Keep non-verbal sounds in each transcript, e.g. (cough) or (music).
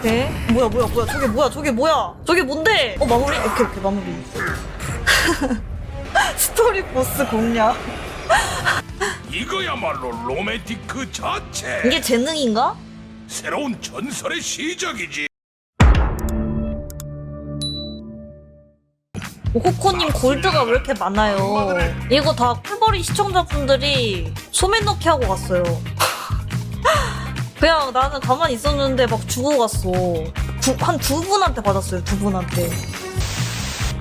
오케이. 뭐야, 뭐야, 뭐야. 저게 뭐야, 저게 뭐야. 저게 뭔데? 어, 마무리? 오케이, 오케이, 마무리. (laughs) 스토리 보스 공략. 이거야말로 로맨틱 그 자체. 이게 재능인가? 새로운 전설의 시작이지. 오코코님 골드가 왜 이렇게 많아요? 이거 다 꿀벌이 시청자분들이 소매 넣기 하고 갔어요. 그냥 나는 가만히 있었는데 막 주고 갔어. 한 두 분한테 받았어요, 두 분한테.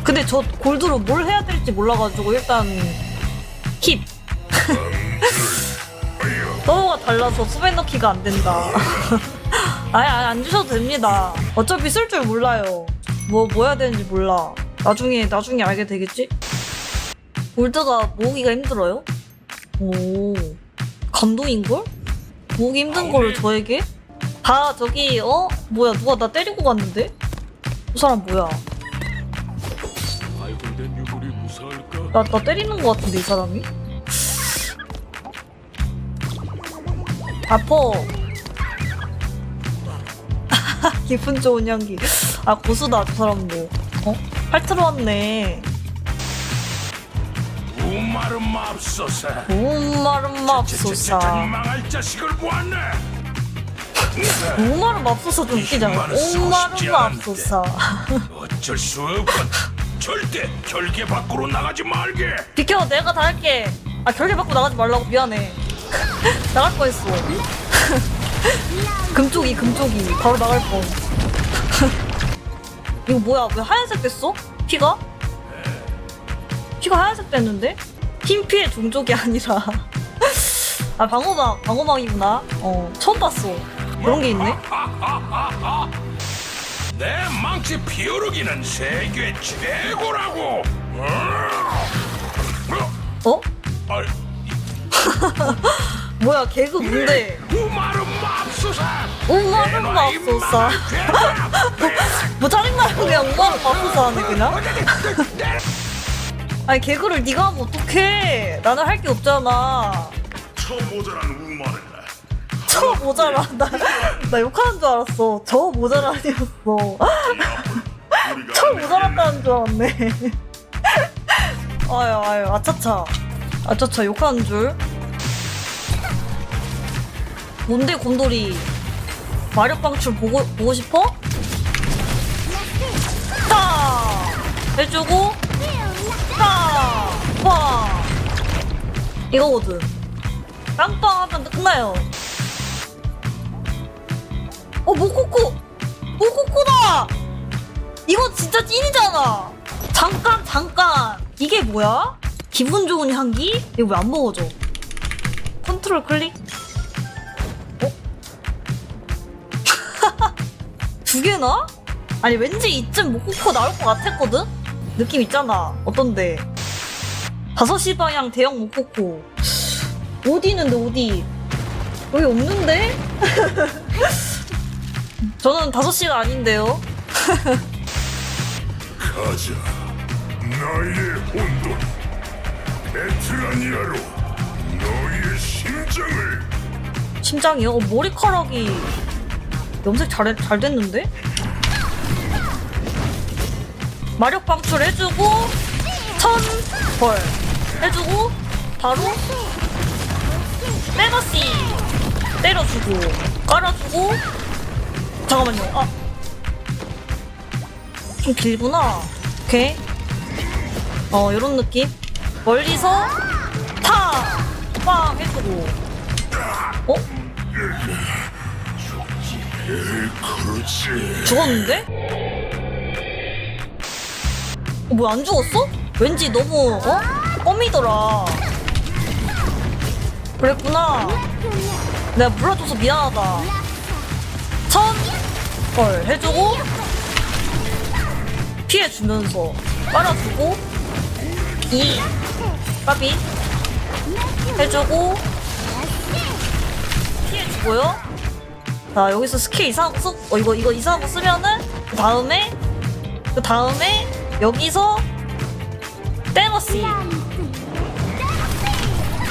근데 저 골드로 뭘 해야 될지 몰라가지고 일단 힙. (laughs) 서로가 달라서 소매 넣기가 안 된다. (laughs) 아니, 안 주셔도 됩니다. 어차피 쓸 줄 몰라요. 뭐, 뭐 해야 되는지 몰라. 나중에, 나중에 알게 되겠지? 골드가 모으기가 힘들어요? 오, 감동인걸? 모으기 힘든 거를 저에게? 다 저기, 어? 뭐야, 누가 나 때리고 갔는데? 그 사람 뭐야? 발굴된 유물이 무사할까? 나, 나 때리는 거 같은데, 이 사람이? 아퍼. (laughs) 기분 좋은 향기. 아, 고수다, 저 사람도. 어? 팔 틀어왔네. 제자니 맙소사. 망할 자식을 보았네. 맙소사 좀 웃기잖아. 맙소사. 어쩔 수 없건 절대 결계 밖으로 나가지 말게. 비켜, 내가 다 할게. 아, 결계 받고 나가지 말라고 미안해. (laughs) 나갈 뻔했어. (laughs) 금쪽이, 금쪽이. 바로 나갈 뻔. (laughs) 이거 뭐야? 왜 하얀색 됐어? 피가? 피가 하얀색 됐는데? 흰 피의 종족이 아니라. 아, 방어막, 방어막이구나. 어, 처음 봤어. 그런 게 있네? (laughs) 내 망치 피오르기는 세계 최고라고. 어? 어? (laughs) 뭐야, 개그 뭔데? 우마름 맙소사. 우마름 맙소사. (laughs) 뭐 짜증나면 그냥 우마름 맙소사 하네, 그냥? 아니 개그를 네가 하면 어떡해? 나는 할 게 없잖아. 저 모자란 우마를 저 모자라 나, 나 욕하는 줄 알았어. 저 모자라 아니었어. 저 모자랐다는 줄 알았네. 아유 아유 아차차. 아차차 욕하는 줄. 뭔데 곰돌이? 마력방출 보고, 보고 싶어? 타 해주고 타! 와! 이거거든. 빵빵 하면 끝나요. 어, 모코코! 모코코다! 이거 진짜 찐이잖아! 잠깐, 잠깐! 이게 뭐야? 기분 좋은 향기? 이거 왜 안 먹어져? 컨트롤 클릭? 어? (laughs) 두 개나? 아니, 왠지 이쯤 모코코 나올 것 같았거든? 느낌 있잖아. 어떤데? 5시 방향 대형 모코코. 어디 있는데, 어디? 여기 없는데? (laughs) 저는 5시가 아닌데요. 가자 나의 혼돈 에트라니아로 너의 심장을 심장이요? 어, 머리카락이 염색 잘, 잘 됐는데? 마력 방출 해주고, 천, 벌. 해주고, 바로, 빼너시. 때려주고, 깔아주고, 잠깐만요, 아. 좀 길구나. 오케이. 어, 요런 느낌. 멀리서, 타! 빵! 해주고. 어? 죽었는데? 어, 뭐야 안 죽었어? 왠지 너무 어? 껌이더라 그랬구나 내가 몰라줘서 미안하다 천걸 해주고 피해주면서 빨아주고 이 까비 해주고 피해주고요 자 여기서 스킬 이상한 거 쓰, 어 이거 이거 이상한 거 쓰면은 그 다음에 그 다음에 여기서 떼너시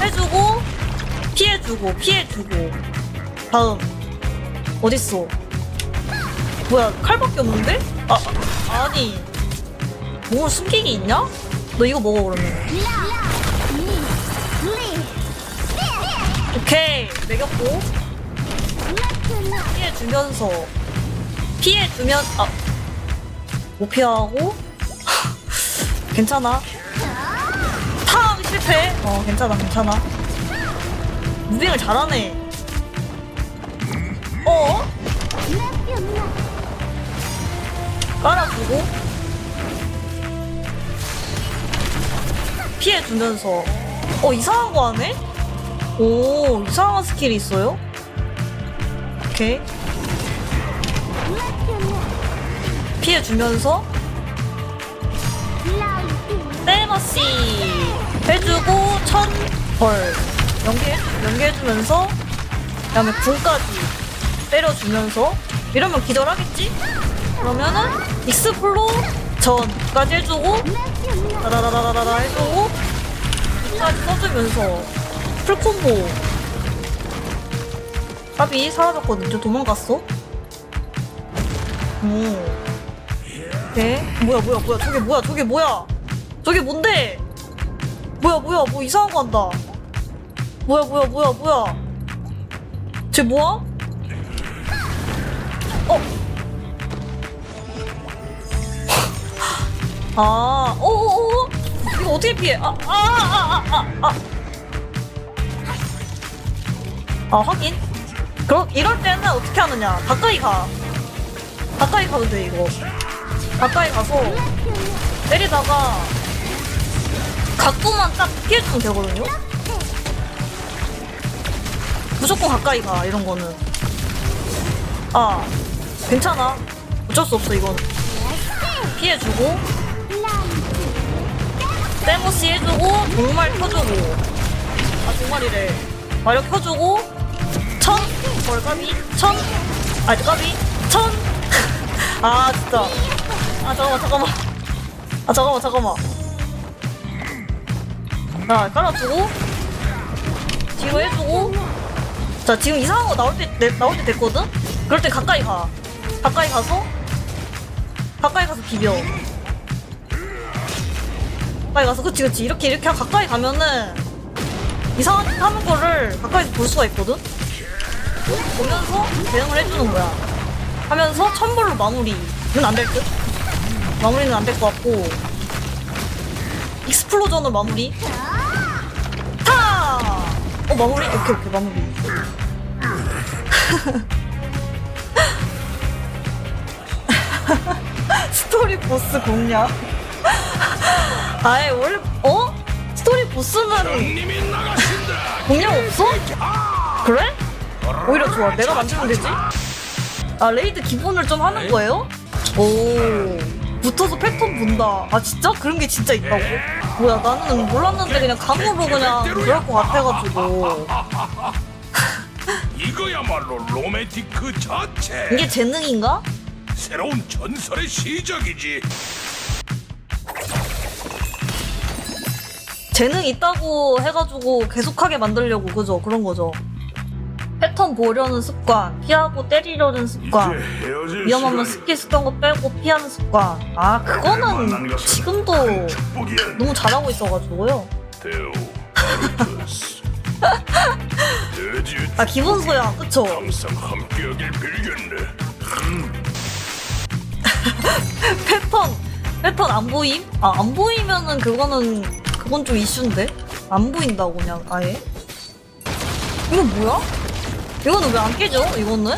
해주고 피해주고 피해주고. 다음. 어딨어? 뭐야 칼밖에 없는데? 아 아니. 뭐 숨기기 있냐? 너 이거 먹어 그러면. 오케이. 매겼고. 피해주면서. 피해주면 아못 피하고 괜찮아? 탕 실패. 어 괜찮아 괜찮아. 무빙을 잘하네. 어? 깔아주고. 피해 주면서. 어 이상한 거 하네? 오 이상한 스킬이 있어요? 오케이. 피해 주면서 떼머씨 해주고 천벌 연계 연계해주면서 그다음에 궁까지 때려주면서 이러면 기절하겠지? 그러면은 익스플로 전까지 해주고 다다다다다다 해주고 끝까지 써주면서 풀콤보. 답이 사라졌거든 저 도망갔어? 오 오케이 뭐야 뭐야 뭐야 저게 뭐야 저게 뭐야 저게 뭔데 뭐야 뭐야 뭐 이상한 거 한다 뭐야 뭐야 뭐야 뭐야 쟤 뭐야? 어? (laughs) 아, 오오오, 이거 어떻게 피해? 아, 아, 아, 아, 아, 아. 아, 확인. 그럼 이럴 때는 어떻게 하느냐? 가까이 가. 가까이 가도 돼 이거. 가까이 가서 때리다가 각도만 딱 피해주면 되거든요. 무조건 가까이 가 이런 거는. 아, 괜찮아. 어쩔 수 없어 이건. 피해주고 떼모시 해주고 정말 켜주고 아 정말이래 마력 켜주고 천 벌까비 천 아니 까비 천 아 (laughs) 진짜 아 잠깐만 잠깐만 아 잠깐만 잠깐만 자 깔아주고. 뒤로 해주고. 자 지금 이상한 거 나올 때 내- 나올 때 됐거든? 그럴 때 가까이 가. 가까이 가서 가까이 가서 비벼. 가까이 가서 그치 그치. 이렇게 이렇게 가까이 가면은 이상한 짓 하는 거를 가까이서 볼 수가 있거든? 보면서 대응을 해주는 거야. 하면서 천벌로 마무리는 안될 듯? 마무리는 안 될 것 같고 익스플로전으로 마무리 타! 어 마무리? 오케이 오케이 마무리 (laughs) 스토리 보스 공략 (laughs) 아예 원래 어? 스토리 보스는. 공략 없어? 그래? 오히려 좋아 내가 만들면 되지 아 레이드 기본을 좀 하는 거예요? 오 붙어서 패턴 본다 아 진짜? 그런 게 진짜 있다고? 뭐야 나는 몰랐는데 그냥 감으로 그냥 그럴 것 같아가지고 (laughs) 이거야말로 로맨틱 그 자체. 이게 재능인가? 새로운 전설의 시작이지. 재능 있다고 해가지고 계속하게 만들려고 그죠? 그런 거죠. 패턴 보려는 습관, 피하고 때리려는 습관, 위험하면. 스킬 쓰던 거 빼고 피하는 습관. 아 그거는 지금도. 너무 잘하고 있어가지고요. (laughs) 아 기본 소양 그쵸? (laughs) 패턴 패턴 안 보임? 아 안 보이면은 그거는 그건 좀 이슈인데 안 보인다고 그냥 아예. 이거 뭐야? 이거는 왜 안 깨져? 이거는? (laughs)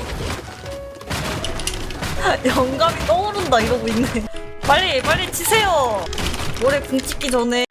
영감이 떠오른다 이러고 있네. 빨리 빨리 치세요. 올해 궁 찍기 전에.